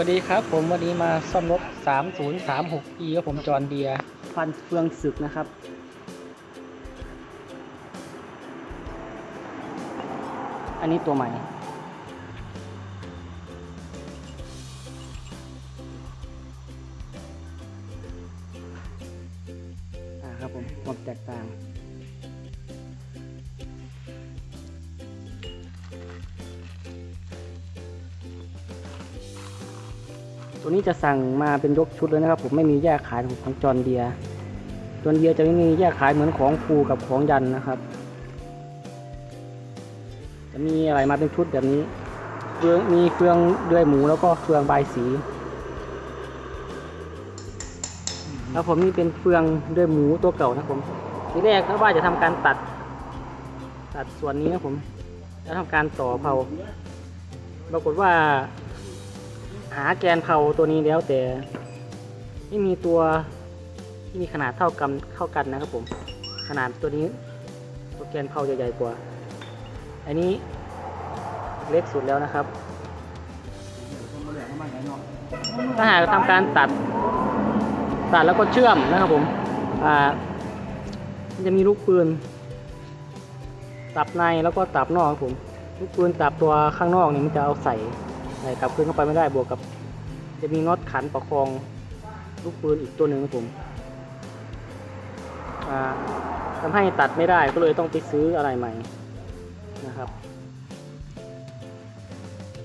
วัสดีครับ ผมวันนี้มาซ่อมรถ 3036E ครับผมจอนเดียพันเฟืองศึกนะครับ อันนี้ตัวใหม่ จะสั่งมาเป็นยกชุดเลยนะครับ ผมไม่มีแยกขายของจอห์นเดียจอห์นเดียจะไม่มีแยกขายเหมือนของครูกับของยันนะครับ จะมีอะไรมาเป็นชุดแบบนี้เฟืองมีเฟืองเดือยหมูแล้วก็เฟืองใบสีแล้วผมนี่เป็นเฟืองเดือยหมูตัวเก่านะผมทีแรกก็ว่าจะทำการตัด ตัดส่วนนี้นะผมจะทำการต่อเผาปรากฏว่า หาแกนเผาตัวนี้แล้วแต่ไม่มีตัวที่มีขนาดเท่ากันเท่ากันนะครับผม ขนาดตัวนี้ตัวแกนเผาใหญ่ๆกว่า อันนี้เล็กสุดแล้วนะครับถ้าหากทำการตัดตัดแล้วก็เชื่อมนะครับผมอ่ามันจะมีลูกปืน ตับในแล้วก็ตับนอกครับผม ลูกปืนตับตัวข้างนอกนี่มันจะเอาใส่ กลับคืนเข้าไปไม่ได้บวกกับ จะมีน็อตขันประคองลูกปืนอีกตัวหนึ่งครับผมทำให้ตัดไม่ได้ก็เลยต้องไปซื้ออะไรใหม่นะครับ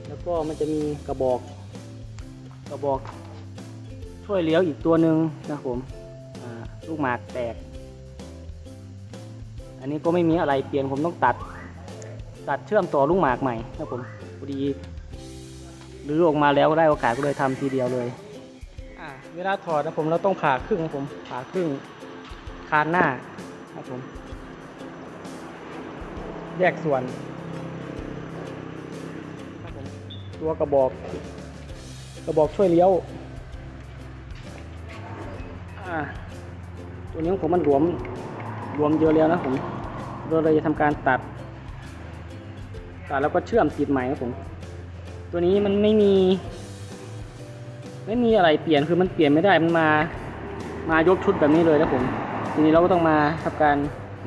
แล้วก็มันจะมีกระบอก กระบอกช่วยเลี้ยวอีกตัวหนึ่งนะครับผมลูกหมากแตก อันนี้ก็ไม่มีอะไรเปลี่ยนผมต้องตัด ตัดเชื่อมต่อลูกหมากใหม่นะผมพอดี รือออกมาแล้วได้โอกาสก็เลยทำทีเดียวเลยอ่าเวลาถอดนะผมเราต้องผ่าครึ่งครับผมผ่าครึ่งคานหน้าครับผม แยกส่วนครับผมตัวกระบอก กระบอกช่วยเลี้ยวอ่าตัวนี้ของผมมันหลวมรวมเยอะแล้วนะผมเราเลยจะทำการตัด ตัดแล้วก็เชื่อมติดใหม่ครับผม ตัวนี้มันไม่มี ไม่มีอะไรเปลี่ยนคือมันเปลี่ยนไม่ได้มันมา มายกชุดแบบนี้เลยนะผมทีนี้เราก็ต้องมาทำการ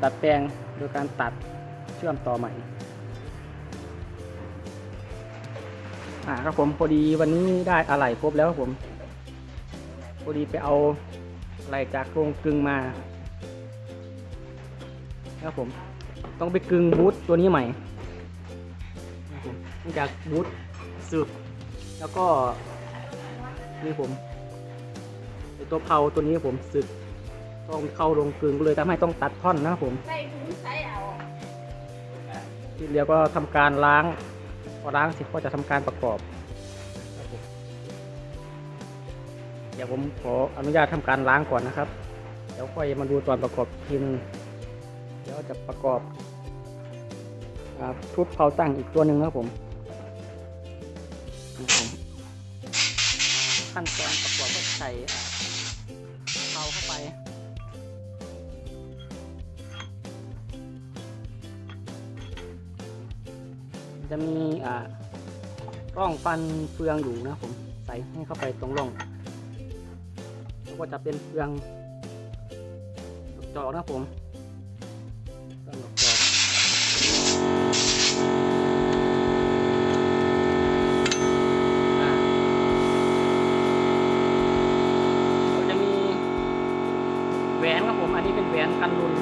ดัดแปลงโดยการตัดเชื่อมต่อใหม่อ่าครับผมพอดีวันนี้ได้อะไหล่ครบแล้วครับผมพอดีไปเอาอะไรจากโรงกึงมาครับผม ต้องไปกึงบูทตัวนี้ใหม่ครับผมเนื่องจากบูท สึกแล้วก็นี่ผมไอตัวเพาตัวนี้ผมสึกต้องเข้าโรงกลึงก็เลยทำให้ต้องตัดท่อนนะครับผมใส่ถุงใส่เอาทีเดียวก็ทำการล้างพอล้างเสร็จก็จะทำการประกอบครับผมเดี๋ยวผมขออนุญาตทำการล้างก่อนนะครับ เดี๋ยวค่อยมาดูตอนประกอบทีนึงเดี๋ยวจะประกอบอ่าชุดเผาตั้งอีกตัวหนึ่งนะครับผมนี่ ผมขั้นตอนประกอบก็ใส่เผาเข้าไปจะมีอ่าร่องฟันเฟืองอยู่นะผมใส่ให้เข้าไปตรงร่องแล้วก็จะเป็นเฟืองจอกนะผม หวนกันรุน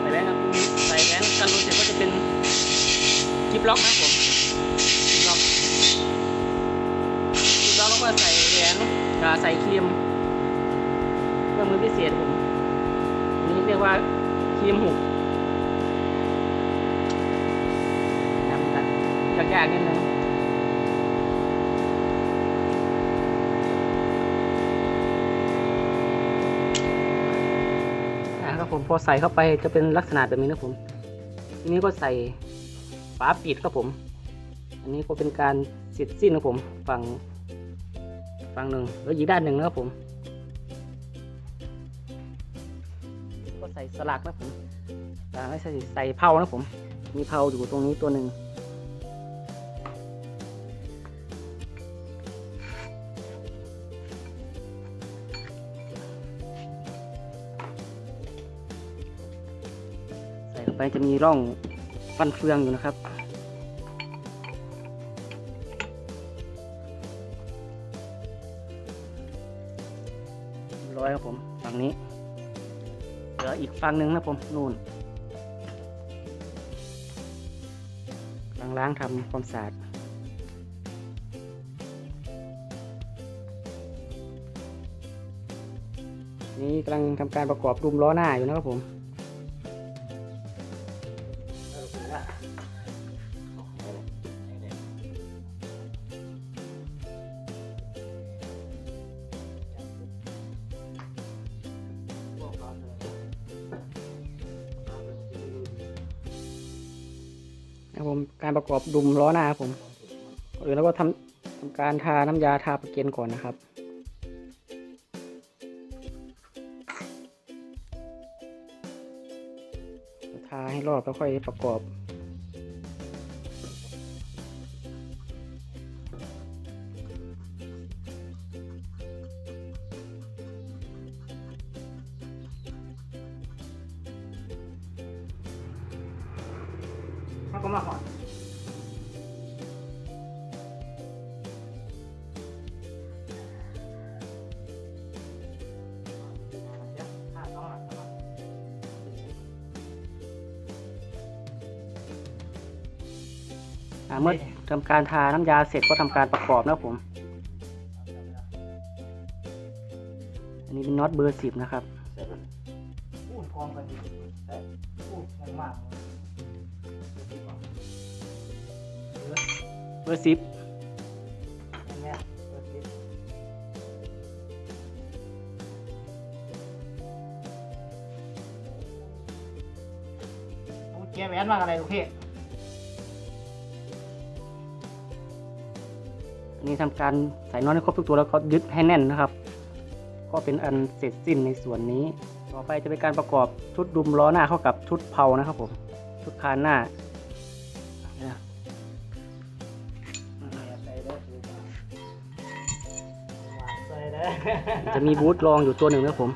ใส่แหวนครับใส่แหวนกันรูเสร็จก็จะเป็นคลิปล็อกนะผมคลิปล็อกคลิปล็อกแล้วก็ใส่แหวนใส่ครีมเครื่องมือพิเศษผมนี้เรียกว่าครีมหุบทำกันยากๆนิดนึง อ่าครับผมพอใส่เข้าไปจะเป็นลักษณะแบบนี้นะผมทีนี้ก็ใส่ฝาปิดครับผม อันนี้ก็เป็นการเสร็จสิ้นนะผมฝั่งฝั่งหนึ่งแล้วอีกด้านหนึ่งนะครับผมก็ใส่สลักนะผมอ่าไม่ใส่ใส่เผานะผม มีเผาอยู่ตรงนี้ตัวหนึ่ง จะมีร่องฟันเฟืองอยู่นะครับ ร้อยครับผมฝั่งนี้ เหลืออีกฝั่งหนึ่งนะผมนู่นลังล้างทำความสะอาดนี่กำลังทำการประกอบรุมล้อหน้าอยู่นะครับผม อบดุมล้อหน้าผมก่อนอื่นเราก็ทำทำการทาน้ำยาทาประเกนก่อนนะครับทาให้รอบแล้วค่อยประกอบ เมื่อทำการทาน้ำยาเสร็จก็ทำการประกอบนะผม อันนี้เป็นน็อตเบอร์สิบนะครับพูดกองกันดีพูดกันมากเบอร์สิบแม่เปิดคลิปโอ้เจ๊แหวนมากอะไรลูกพี่ นนี้ทำการใส่น็อตให้ครบทุกตัวแล้วก็ยึดให้แน่นนะครับ ก็เป็นอันเสร็จสิ้นในส่วนนี้ ต่อไปจะเป็นการประกอบชุดดุมล้อหน้าเข้ากับชุดเพลานะครับผมชุดคานหน้าเนี่ยใส่ได้ถูกใส่ได้จะมีบูทรองอยู่ตัวหนึ่งนะครับผม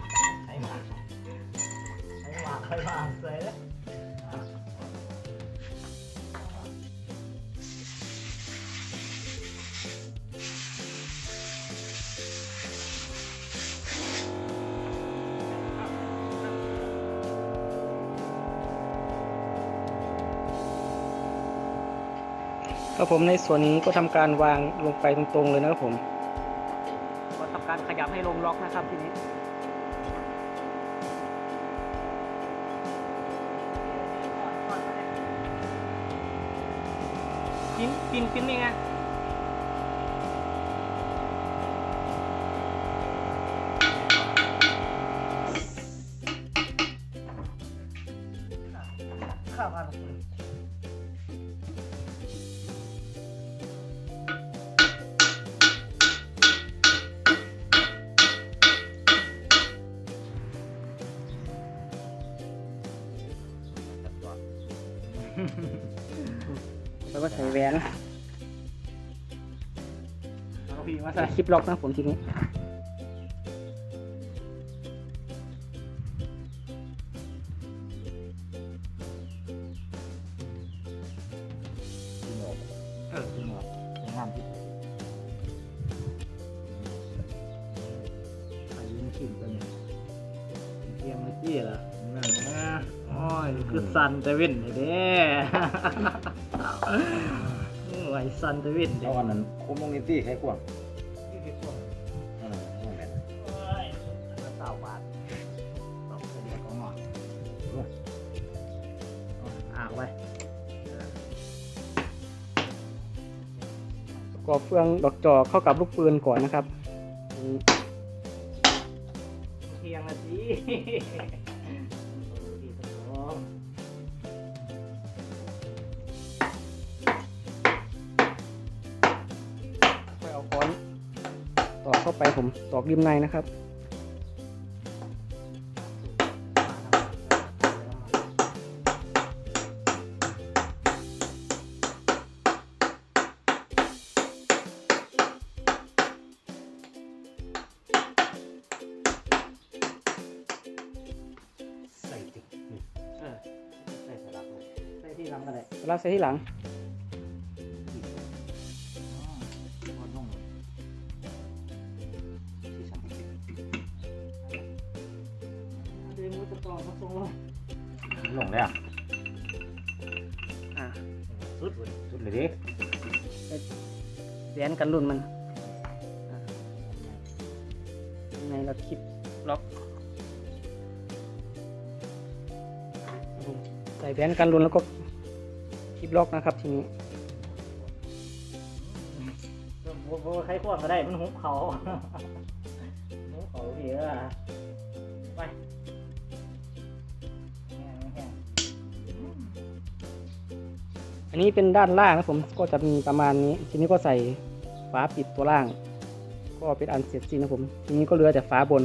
ครับผมในส่วนนี้ก็ทำการวางลงไปตรงๆเลยนะครับผมก็ทำการขยับให้ลงล็อกนะครับทีนี้ปินปินปินนี่ไง แล้วก็ใส่แหวนเอาพี่มาใส่ใส่คลิปล็อกนะครับผมทีนี้เออจริงเหรอสวยงามที่อายุไม่ขึ้นตัวนี้เทียมเมื่อกี้เหรอนั่นนะโอ้ยคือสันแต่เว้นเลยเด้ โอ้ยสันแต่เว้นเด้เอาอันนั้นคุมลงนิตี้ใครกว้างที่ที่ส่วนอันนั้นเอาแม่นโอ้ยอันละสาวบาทตกเดียวของหมออ่างไว้ประกอบเฟืองดอกจอกเข้ากับลูกปืนก่อนนะครับนี่เที่ยงนาที ไปผมตอกริมในนะครับใส่ที่หลังอะไรเราใส่ที่หลัง สุดสุดเลยดิแหวนกันรุ่นมันอ่ายังไงเราคลิปล็อกใส่แหวนกันรุ่นแล้วก็คลิปล็อกนะครับทีนี้โบใครขวางก็ได้มันหุบเขาหุบเขาเหี้ยไป อันนี้เป็นด้านล่างนะผมก็จะมีประมาณนี้ ทีนี้ก็ใส่ฝาปิดตัวล่าง ก็เป็นอันเสร็จสิ้นนะผม ทีนี้ก็เหลือแต่ฝาบน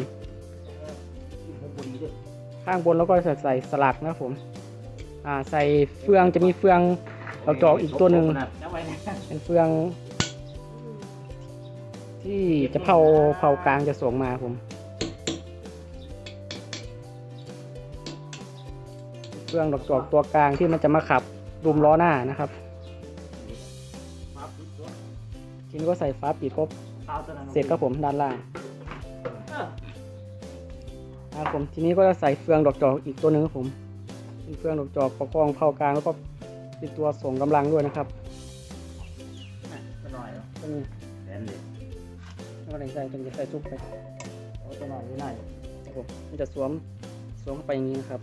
ข้างบนแล้วก็จะใส่สลักนะผม อ่าใส่เฟืองจะมีเฟืองเราจอกอีกตัวหนึ่งเป็นเฟือง ที่จะเผาเผากลางจะส่งมาผมเฟืองดอกจอกตัวกลางที่มันจะมาขับ รุมล้อหน้านะครับทีนี้ก็ใส่ฟ้าปิดครบ เสร็จครับผมด้านล่างนะครับผมทีนี้ก็จะใส่เฟืองดอกจอกอีกตัวหนึ่งครับผมเป็นเฟืองดอกจอกประกองเผากลางแล้วก็เป็นตัวส่งกำลังด้วยนะครับตัวนี้แอนเลยแล้วก็ใส่ตัวนี้ใส่ซุปไปเอาตัวหน่อยนิดหน่อยครับผมมันจะสวมสวมเข้าไปอย่างนี้นะครับ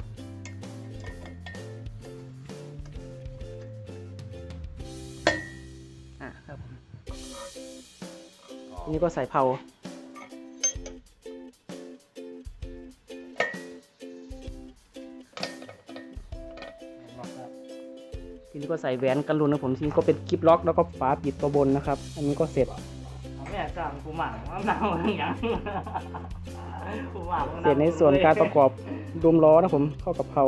นี้ก็ใส่เผาทีนี้ก็ใส่แหวนกันรุนนะผมทีนี้ก็เป็นกิฟล็อกแล้วก็ฝาปิดตัวบนนะครับ อันนี้ก็เสร็จแม่สั่งกูหมั่งว่าหนาวอย่างกูหมั่งเสร็จในส่วนการประกอบดุมล้อนะผมเข้ากับเผา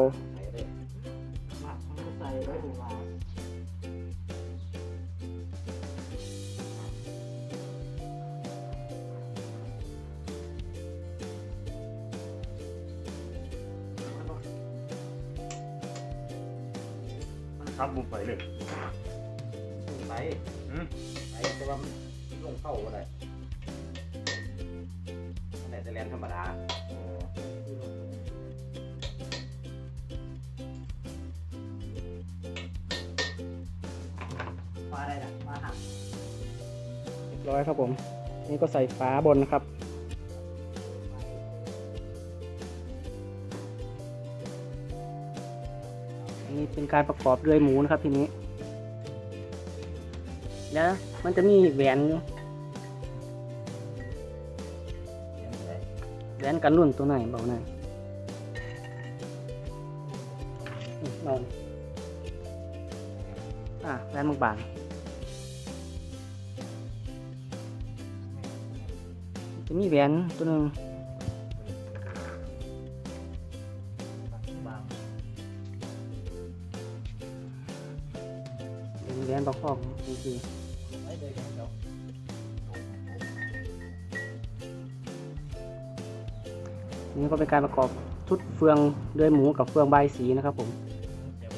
ใส่ไว้กูหมั่ งครับบุกไปเลยไปอืมไปแต่ว่ามันลงเข้าก็ได้แต่จะเรียนธรรมดามาได้ละมาหักเรียบร้อยครับผม นี่ก็ใส่ฝาบนนะครับ เป็นการประกอบด้วยหมูนะครับทีนี้ แล้วมันจะมีแหวนแหวนกันรุ่นตัวไหนเบอกหน่อยมเอาอะแหวนบางๆจะมีแหวนตัวหนึ่ง กอบนี่คือไม่เลยเดี๋ยวนี่ก็เป็นการประกอบชุดเฟืองด้วยหมูกับเฟืองใบายสีนะครับผมเดี๋ยว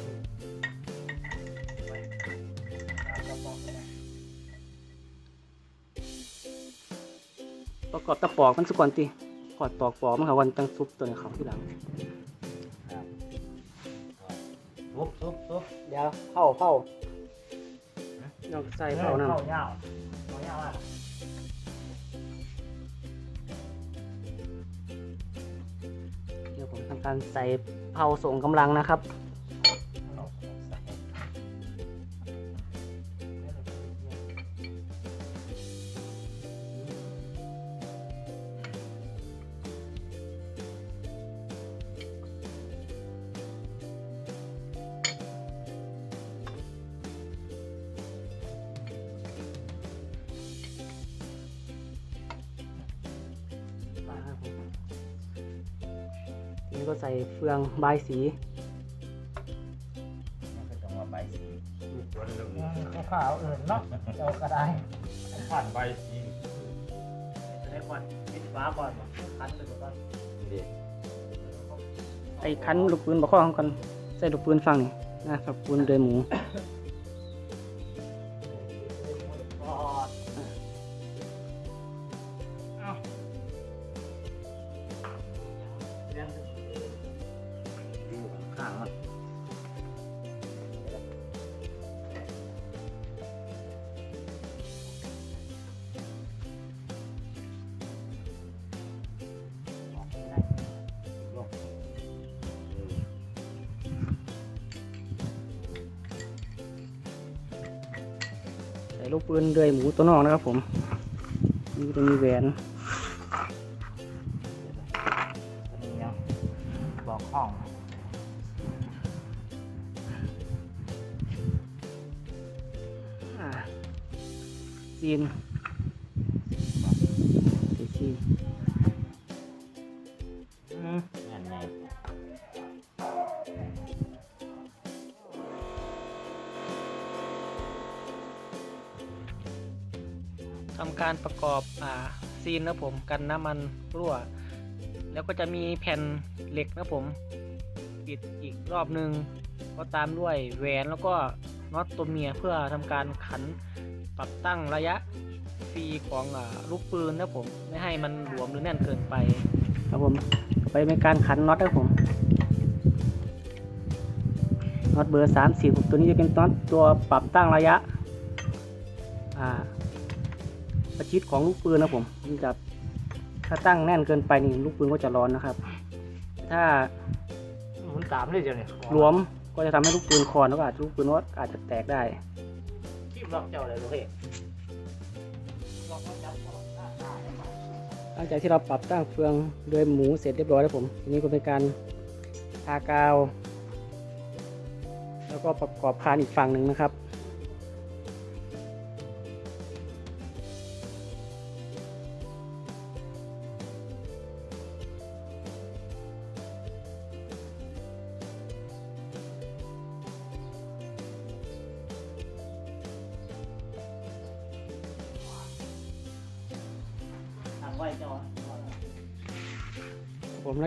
ประกอบตะปอกมันสุก่อนติขอดตอกปอกมันค่ะวันตั้งซุปตัวนี้เขาที่หลังซุบซุบซุบเดี๋ยวเผาเผา เราใส่เผานะเข้าเงาเข้าเงาอะเดี๋ยวผมทำการใส่เผาส่งกำลังนะครับ นี้ก็ใส่เฟืองใบายสีมันก็ต้องว่าใบสีข้าวอื่นเนาะเจ้าก็ได้ผ่านใบสีจะได้ก่อนปิดฟ้าก่อนคันไปก่อนดีไอ้คันลูกปืนบอกข้อของกันใส่ลูกปืนฟังนี่นะครับปูนด้วยหมูปอดเอ้าเรียนอยู่ ลูกปืนด้วยหมูตัวนอกนะครับผมนี่ก็จะมีแหวนอันนี้ยังบอกห้องอ่าซีน การประกอบอ่าซีนนะผมกันน้ำมันรั่ว แล้วก็จะมีแผ่นเหล็กนะผมปิดอีกรอบหนึ่งก็ตามด้วยแหวนแล้วก็น็อตตัวเมียเพื่อทำการขันปรับตั้งระยะฟรีของอลูกปืนนะผมไม่ให้มันหลวมหรือแน่นเกินไปครับผมไปเป็นการขันน็อตนะผมน็อตเบอร์สามสี่ตัวนี้จะเป็นน็อตตัวปรับตั้งระยะอ่า ประชิดของลูกปืนนะผมมันจะถ้าตั้งแน่นเกินไปนี่ลูกปืนก็จะร้อนนะครับ ถ้าหมุนตามเลยเดี๋ยวนี้หลวมก็จะทำให้ลูกปืนคอนแล้วก็อาจจะลูกปืนว่าอาจจะแตกได้คีบล็อกเจ้าเลยลูกเอกล็อกเขาจับก่อนหน้าหน้าได้ไหมหลังจากที่เราปรับตั้งเฟืองโดยหมูเสร็จเรียบร้อยแล้วผมทีนี้ก็เป็นการทากาว แล้วก็ประกอบคานอีกฝั่งหนึ่งนะครับ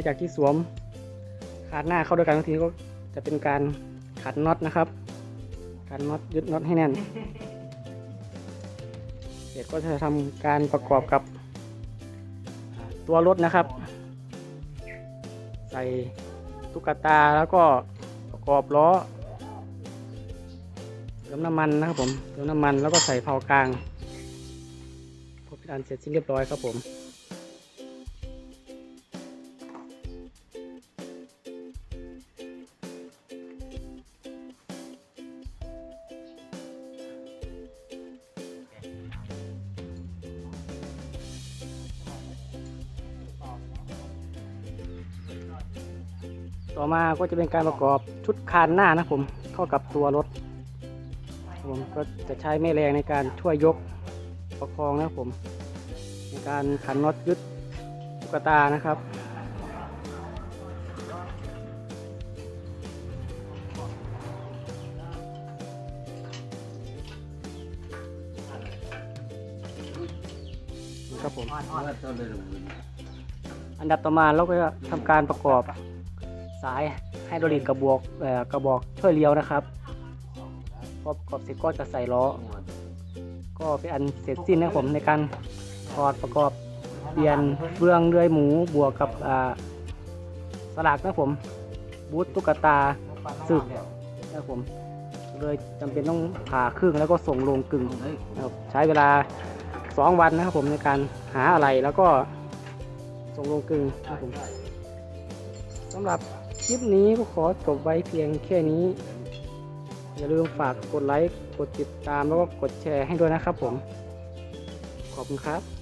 จากที่สวมคานหน้าเข้าด้วยกันทีนี้ก็จะเป็นการขันน็อตนะครับขันน็อตยึดน็อตให้แน่นเสร็จก็จะทำการประกอบกับตัวรถนะครับ ใส่ตุ๊กตาแล้วก็ประกอบล้อเติมน้ำมันนะครับผมเติมน้ำมันแล้วก็ใส่เผากลางพอเป็นอันเสร็จสิ้นเรียบร้อยครับผม มาก็จะเป็นการประกอบชุดคานหน้านะผมเข้ากับตัวรถผมก็จะใช้แม่แรงในการช่วยยกประคองนะครับผม ในการขันน็อตยึดตุ๊กตานะครับครับผมอ่อนอ่อนว่าต้นเลยลงมืออันดับต่อมาเราก็จะทำการประกอบ สายไฮดรอลิกกระบอกกระบอกช่วยเลี้ยวนะครับพอประกอบเสร็จก็จะใส่ล้อ ก็เป็นอันเสร็จสิ้นนะครับผมในการถอดประกอบเปลี่ยนเฟืองเรือยหมูบวกกับสลักนะครับผมบูทตุ๊กตาสึกนะครับผมเลยจำเป็นต้องผ่าครึ่งแล้วก็ส่งลงกึ่งนะครับใช้เวลา 2 วันนะครับผมในการหาอะไรแล้วก็ส่งลงกลึงนะครับผมสำหรับ คลิปนี้ก็ขอจบไว้เพียงแค่นี้ อย่าลืมฝากกดไลค์ กดติดตามแล้วก็กดแชร์ให้ด้วยนะครับผม ขอบคุณครับ